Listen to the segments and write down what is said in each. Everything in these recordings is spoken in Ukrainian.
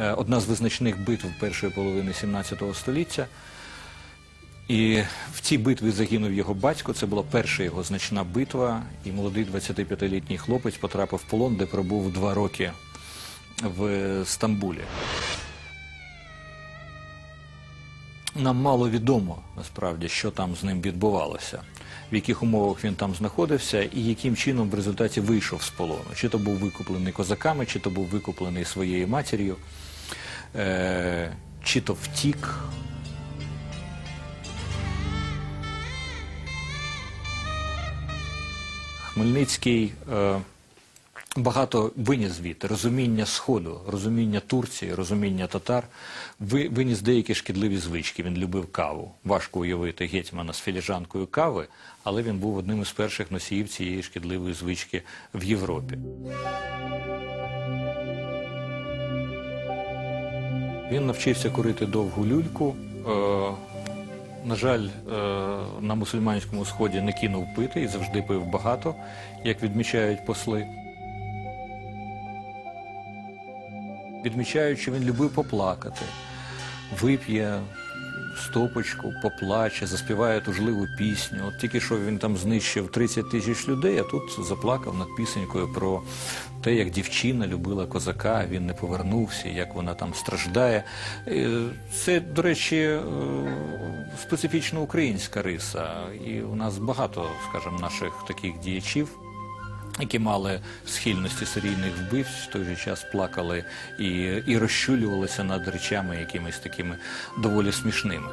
е, одна з визначних битв першої половини 17 століття. І в цій битві загинув його батько. Це була перша його значна битва. І молодий 25-літній хлопець потрапив в полон, де пробув два роки в Стамбулі. Нам мало відомо насправді, що там з ним відбувалося, в яких умовах він там знаходився і яким чином в результаті вийшов з полону. Чи то був викуплений козаками, чи то був викуплений своєю матір'ю, е- чи то втік. Хмельницький е, багато виніс звідти розуміння Сходу, розуміння Турції, розуміння татар, ви- виніс деякі шкідливі звички. Він любив каву. Важко уявити гетьмана з філіжанкою кави, але він був одним із перших носіїв цієї шкідливої звички в Європі. Він навчився курити довгу люльку. Е, на жаль, е, на мусульманському сході не кинув пити і завжди пив багато, як відмічають посли. Відмічають, що він любив поплакати, вип'є стопочку, поплаче, заспіває тужливу пісню. От тільки що він там знищив 30 тисяч людей, а тут заплакав над пісенькою про те, як дівчина любила козака, він не повернувся, як вона там страждає. Це, до речі, е, специфічно українська риса. І у нас багато, скажімо, наших таких діячів які мали схильності серійних вбивць, в той же час плакали і, і розчулювалися над речами якимись такими доволі смішними.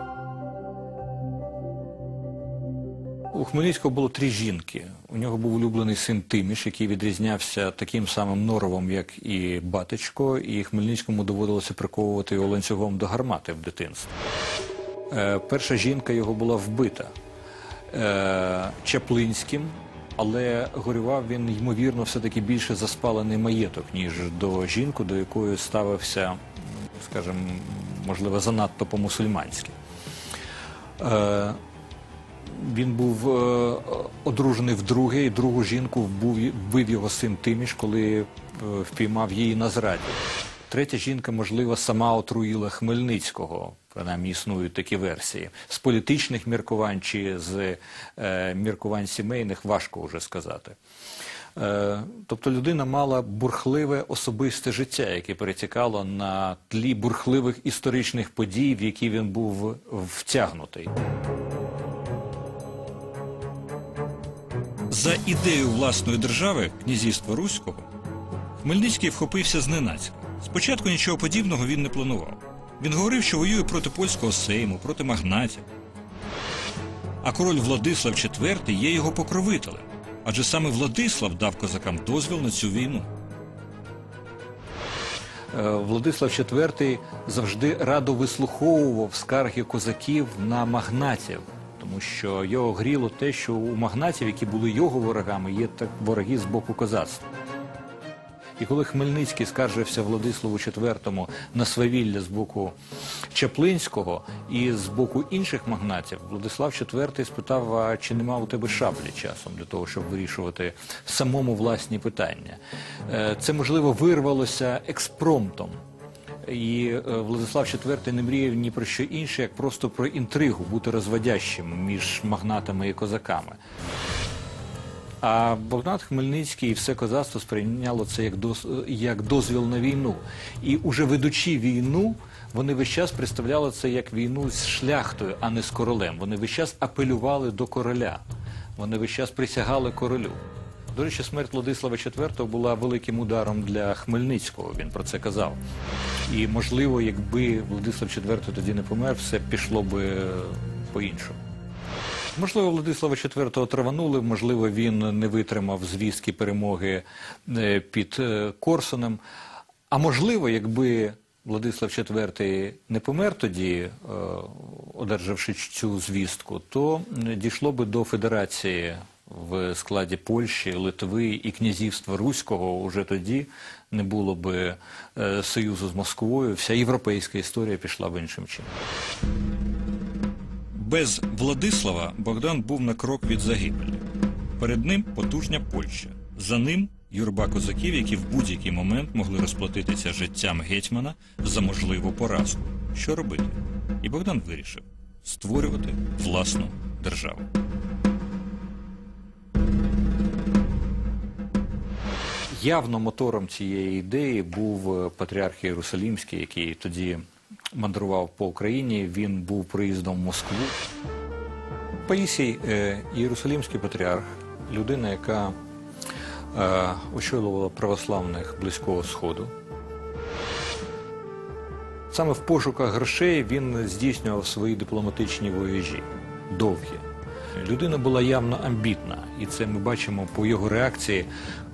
У Хмельницького було три жінки. У нього був улюблений син Тиміш, який відрізнявся таким самим норовом, як і батечко, і Хмельницькому доводилося приковувати його ланцюгом до гармати в дитинстві. Е, перша жінка його була вбита е, Чаплинським, але горював він, ймовірно, все-таки більше за спалений маєток, ніж до жінку, до якої ставився, скажімо, можливо, занадто по-мусульманськи. Е, він був е, одружений вдруге, і другу жінку вбив його син Тиміш, коли е, впіймав її на зраді. Третя жінка, можливо, сама отруїла Хмельницького. Принаймні існують такі версії. З політичних міркувань чи з е, міркувань сімейних важко вже сказати. Е, тобто людина мала бурхливе особисте життя, яке перетікало на тлі бурхливих історичних подій, в які він був втягнутий. За ідею власної держави, князівства Руського, Хмельницький вхопився зненацька. Спочатку нічого подібного він не планував. Він говорив, що воює проти польського сейму, проти магнатів. А король Владислав IV є його покровителем, адже саме Владислав дав козакам дозвіл на цю війну. Е, Владислав IV завжди радо вислуховував скарги козаків на магнатів, тому що його гріло те, що у магнатів, які були його ворогами, є так вороги з боку козацтва. І коли Хмельницький скаржився Владиславу IV на свавілля з боку Чаплинського і з боку інших магнатів, Владислав IV спитав, чи нема у тебе шаблі часом для того, щоб вирішувати самому власні питання. Е, Це, можливо, вирвалося експромтом. І е, Владислав IV не мріяв ні про що інше, як просто про інтригу, бути розводящим між магнатами і козаками. А Богдан Хмельницький і все козацтво сприйняло це як, доз, як дозвіл на війну. І уже ведучи війну, вони весь час представляли це як війну з шляхтою, а не з королем. Вони весь час апелювали до короля. Вони весь час присягали королю. До речі, смерть Владислава IV була великим ударом для Хмельницького, він про це казав. І, можливо, якби Владислав IV тоді не помер, все пішло би е, по-іншому. Можливо, Владислава IV траванули, можливо, він не витримав звістки перемоги е, під е, Корсуном. А можливо, якби Владислав IV не помер тоді, е, одержавши цю звістку, то дійшло би до федерації в складі Польщі, Литви і князівства Руського. Уже тоді не було би союзу з Москвою. Вся європейська історія пішла б іншим чином. Без Владислава Богдан був на крок від загибелі. Перед ним потужня Польща, за ним Юрба козаків, які в будь-який момент могли розплатитися життям гетьмана за можливу поразку. Що робити? І Богдан вирішив створювати власну державу. Явно мотором цієї ідеї був е, патріарх Єрусалімський, який тоді мандрував по Україні. Він був приїздом в Москву. Паїсій е, Єрусалімський патріарх, людина, яка е, очолювала православних Близького Сходу. Саме в пошуках грошей він здійснював свої дипломатичні вояжі довгі. Людина була явно амбітна, і це ми бачимо по його реакції,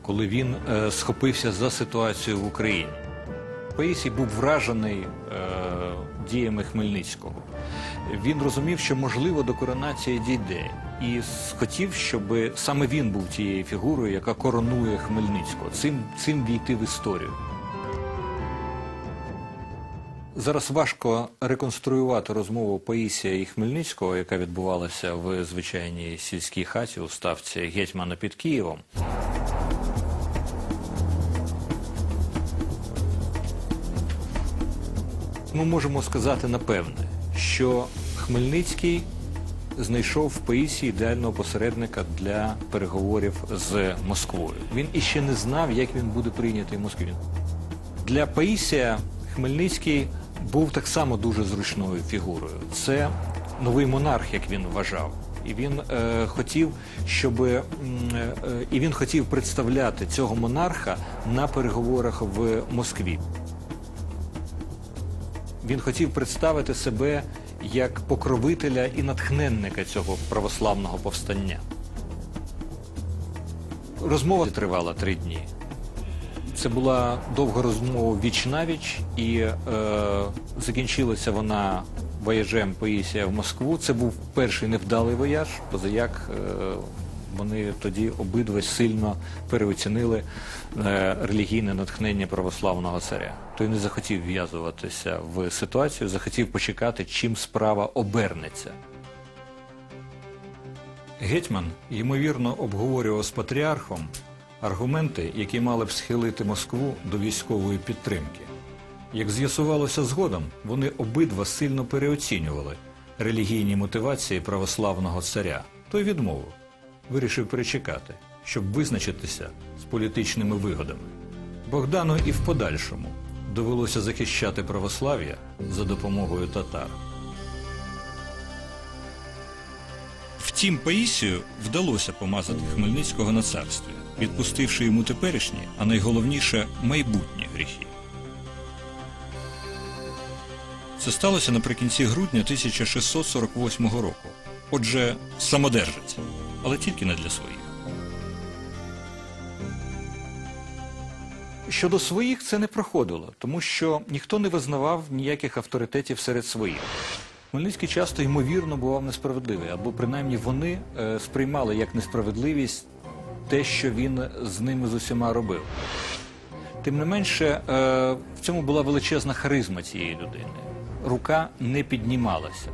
коли він е, схопився за ситуацію в Україні. Паїсій був вражений е, діями Хмельницького. Він розумів, що можливо до коронації дійде, і хотів, щоб саме він був тією фігурою, яка коронує Хмельницького, цим, цим війти в історію. Зараз важко реконструювати розмову Паїсія і Хмельницького, яка відбувалася в звичайній сільській хаті у ставці гетьмана під Києвом. Ми можемо сказати напевне, що Хмельницький знайшов в Паїсі ідеального посередника для переговорів з Москвою. Він іще не знав, як він буде прийнятий в Москві. Для Паїсія Хмельницький був так само дуже зручною фігурою. Це новий монарх, як він вважав. І він е, хотів, щоб е, і він хотів представляти цього монарха на переговорах в Москві. Він хотів представити себе як покровителя і натхненника цього православного повстання. Розмова тривала три дні. Це була довга розмова віч навіч, і е, закінчилася вона вояжем Паїсія в Москву. Це був перший невдалий вояж, позаяк е, вони тоді обидва сильно переоцінили е, релігійне натхнення православного царя. Той не захотів в'язуватися в ситуацію, захотів почекати, чим справа обернеться. Гетьман, ймовірно, обговорював з патріархом аргументи, які мали б схилити Москву до військової підтримки. Як з'ясувалося згодом, вони обидва сильно переоцінювали релігійні мотивації православного царя. Той відмовив, вирішив перечекати, щоб визначитися з політичними вигодами. Богдану і в подальшому довелося захищати православ'я за допомогою татар. Втім, Паїсію вдалося помазати Хмельницького на царстві, відпустивши йому теперішні, а найголовніше майбутні гріхи. Це сталося наприкінці грудня 1648 року. Отже, самодержець, але тільки не для своїх. Щодо своїх це не проходило, тому що ніхто не визнавав ніяких авторитетів серед своїх. Хмельницький часто ймовірно бував несправедливий, або принаймні вони е, сприймали як несправедливість те, що він з ними з усіма робив. Тим не менше, е, в цьому була величезна харизма цієї людини. Рука не піднімалася.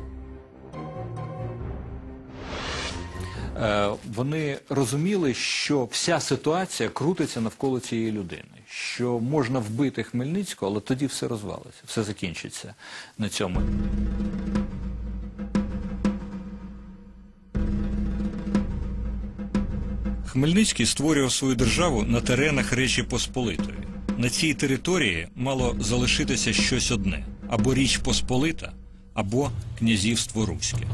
Вони розуміли, що вся ситуація крутиться навколо цієї людини, що можна вбити Хмельницького, але тоді все розвалиться, все закінчиться на цьому. Хмельницький створював свою державу на теренах Речі Посполитої. На цій території мало залишитися щось одне або Річ Посполита, або князівство Руське.